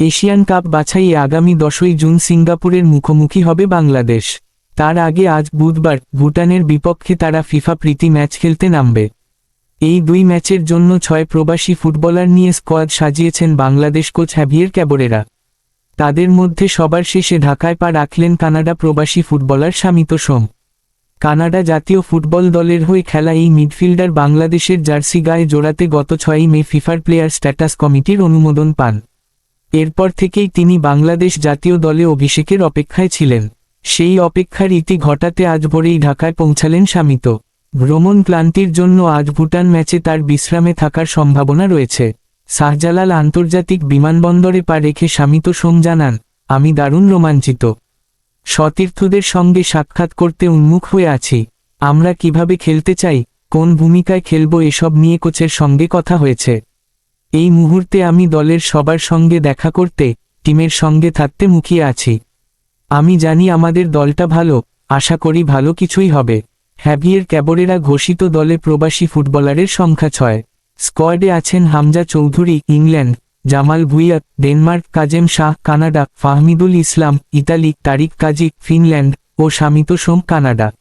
Asian cup বাছাই আগামী দশই জুন সিঙ্গাপুরের মুখোমুখি হবে বাংলাদেশ। তার আগে আজ বুধবার ভুটানের বিপক্ষে তারা ফিফা প্রীতি ম্যাচ খেলতে নামবে। এই দুই ম্যাচের জন্য ছয় প্রবাসী ফুটবলার নিয়ে স্কোয়াড সাজিয়েছেন বাংলাদেশ কোচ হ্যাভিয়ের ক্যাবরেরা। তাদের মধ্যে সবার শেষে ঢাকায় পা রাখলেন কানাডা প্রবাসী ফুটবলার শামিত সোম। কানাডা জাতীয় ফুটবল দলের হয়ে খেলা এই মিডফিল্ডার বাংলাদেশের জার্সি গায়ে জোড়াতে গত ছয়ই মে ফিফার প্লেয়ার স্ট্যাটাস কমিটির অনুমোদন পান। এরপর থেকেই তিনি বাংলাদেশ জাতীয় দলে অভিষেকের অপেক্ষায় ছিলেন। সেই অপেক্ষার ইতি ঘটাতে আজ ভোরেই ঢাকায় পৌঁছালেন শামিত। ভ্রমণ ক্লান্তির জন্য আজ ভুটান ম্যাচে তার বিশ্রামে থাকার সম্ভাবনা রয়েছে। শাহজালাল আন্তর্জাতিক বিমানবন্দরে পা রেখে শামিত সোম জানান, আমি দারুণ রোমাঞ্চিত। সতীর্থদের সঙ্গে সাক্ষাৎ করতে উন্মুখ হয়ে আছি। আমরা কীভাবে খেলতে চাই, কোন ভূমিকায় খেলব এসব নিয়ে কোচের সঙ্গে কথা হয়েছে। এই মুহূর্তে আমি দলের সবার সঙ্গে দেখা করতে, টিমের সঙ্গে থাকতে মুখিয়ে আছি। আমি জানি আমাদের দলটা ভালো, আশা করি ভালো কিছুই হবে। হ্যাভিয়ের ক্যাবরেরা ঘোষিত দলে প্রবাসী ফুটবলারের সংখ্যা ছয়। স্কোয়াডে আছেন Hamza Chowdhury, England, Jamal Bhuiyan Denmark, Kazem Shah, Canada, Fahmidul Islam, Italy, Tariq Kazi, Finland ও শামিত সোম কানাডা।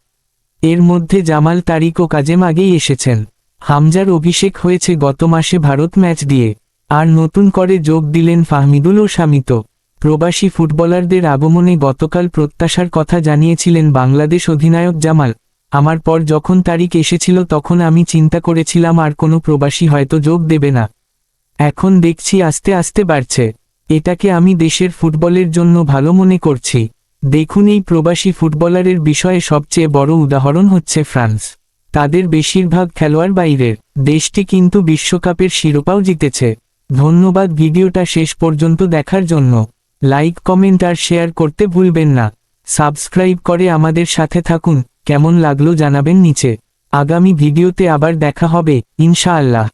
এর মধ্যে জামাল, তারিক ও কাজেম আগেই এসেছেন। হামজার অভিষেক হয়েছে গত মাসে ভারত ম্যাচ দিয়ে। আর নতুন করে যোগ দিলেন ফাহমিদুল ও শামিত। প্রবাসী ফুটবলারদের আগমনে গতকাল প্রত্যাশার কথা জানিয়েছিলেন বাংলাদেশ অধিনায়ক জামাল। আমার পর যখন তারিখ এসেছিল তখন আমি চিন্তা করেছিলাম আর কোনো প্রবাসী হয়তো যোগ দেবে না। এখন দেখছি আস্তে আস্তে বাড়ছে। এটাকে আমি দেশের ফুটবলের জন্য ভালো মনে করছি। দেখুন এই প্রবাসী ফুটবলারের বিষয়ে সবচেয়ে বড় উদাহরণ হচ্ছে ফ্রান্স। তাদের বেশিরভাগ খেলোয়াড় বাইরের। দেশটি কিন্তু বিশ্বকাপের শিরোপাও জিতেছে। ধন্যবাদ ভিডিওটা শেষ পর্যন্ত দেখার জন্য। লাইক, কমেন্ট আর শেয়ার করতে ভুলবেন না। সাবস্ক্রাইব করে আমাদের সাথে থাকুন। কেমন লাগল জানাবেন নিচে। আগামী ভিডিওতে আবার দেখা হবে, ইনশাআল্লাহ।